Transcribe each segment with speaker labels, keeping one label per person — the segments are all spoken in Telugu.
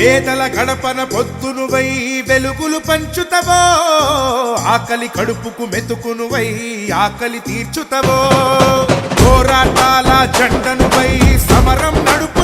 Speaker 1: పేదల గడపన పొద్దునువై వెలుగులు పంచుతవో ఆకలి కడుపుకు మెతుకునువై ఆకలి తీర్చుతవో. పోరాటాల జెండనువై సమరం
Speaker 2: నడుపు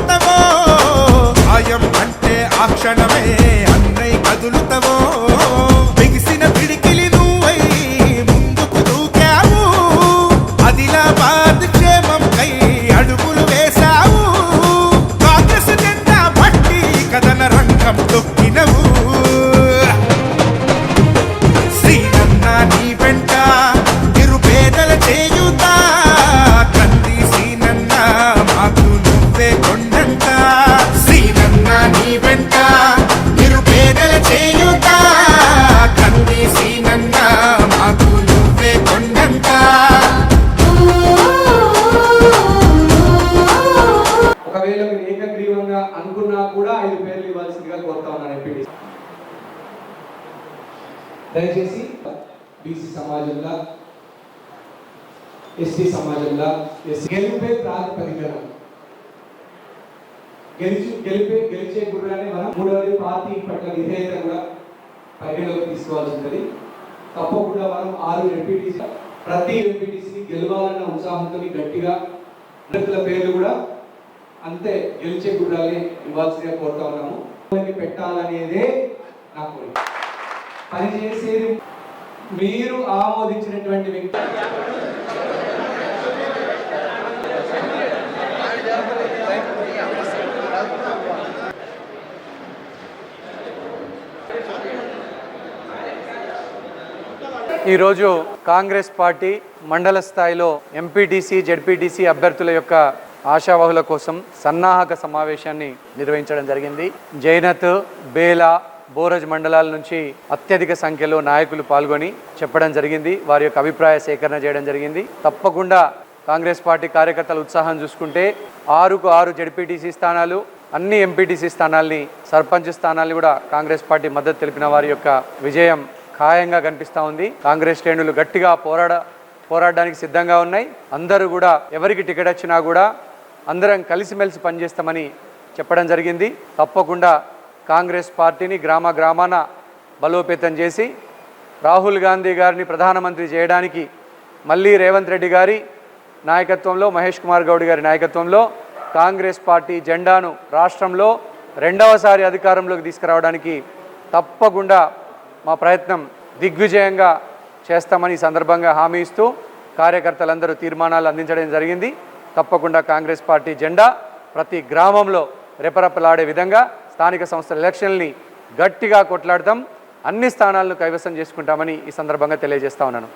Speaker 2: కూడా ఐదు పేర్లు ఇవ్వాల్సిందిగా కోరుతా ఉన్నాను ఎంపీటీ దయచేసి బీసీ సమాజంలో ఎస్టీ సమాజంలో ఎస్సీ గెలిపే ప్రాతిపదికన గెలిచి గెలిపే గెలిచే గుర్రాన్ని మనం మూడవది పార్టీ పట్ల విధేయత కూడా పరిగణలోకి తీసుకోవాల్సి ఉంటుంది తప్పకుండా మనం ఆరు ఎంపీటీసీ ప్రతి ఎంపీటీసీ గెలవాలన్న ఉత్సాహంతో గట్టిగా అభ్యర్థుల పేర్లు కూడా అంతే గెలిచే గుర్రాల్ని ఇవ్వాల్సిందిగా కోరుతా ఉన్నాము. పెట్టాలనేదే నా కోరిక. పనిచేసేది మీరు ఆమోదించినటువంటి వ్యక్తి.
Speaker 3: ఈరోజు కాంగ్రెస్ పార్టీ మండల స్థాయిలో ఎంపీటీసీ జెడ్పీటీసీ అభ్యర్థుల యొక్క ఆశావహుల కోసం సన్నాహక సమావేశాన్ని నిర్వహించడం జరిగింది. జైనత్ బేలా బోరజ్ మండలాల నుంచి అత్యధిక సంఖ్యలో నాయకులు పాల్గొని చెప్పడం జరిగింది. వారి యొక్క అభిప్రాయ సేకరణ చేయడం జరిగింది. తప్పకుండా కాంగ్రెస్ పార్టీ కార్యకర్తల ఉత్సాహం చూసుకుంటే ఆరుకు ఆరు జడ్పీటీసీ స్థానాలు అన్ని ఎంపీటీసీ స్థానాల్ని సర్పంచ్ స్థానాల్ని కూడా కాంగ్రెస్ పార్టీ మద్దతు తెలిపిన వారి యొక్క విజయం ఖాయంగా కనిపిస్తూ ఉంది. కాంగ్రెస్ శ్రేణులు గట్టిగా పోరాడ పోరాడడానికి సిద్ధంగా ఉన్నాయి. అందరూ కూడా ఎవరికి టికెట్ వచ్చినా కూడా అందరం కలిసిమెలిసి పనిచేస్తామని చెప్పడం జరిగింది. తప్పకుండా కాంగ్రెస్ పార్టీని గ్రామ గ్రామాన బలోపేతం చేసి రాహుల్ గాంధీ గారిని ప్రధానమంత్రి చేయడానికి మళ్ళీ రేవంత్ రెడ్డి గారి నాయకత్వంలో మహేష్ కుమార్ గౌడ్ గారి నాయకత్వంలో కాంగ్రెస్ పార్టీ జెండాను రాష్ట్రంలో రెండవసారి అధికారంలోకి తీసుకురావడానికి తప్పకుండా మా ప్రయత్నం దిగ్విజయంగా చేస్తామని సందర్భంగా హామీ ఇస్తూ కార్యకర్తలందరూ తీర్మానాలు అందించడం జరిగింది. తప్పకుండా కాంగ్రెస్ పార్టీ జెండా ప్రతి గ్రామంలో రెపరెపలాడే విధంగా స్థానిక సంస్థల ఎలక్షన్ని గట్టిగా కొట్లాడతాం అన్ని స్థానాలను కైవసం చేసుకుంటామని ఈ సందర్భంగా తెలియజేస్తా ఉన్నాను.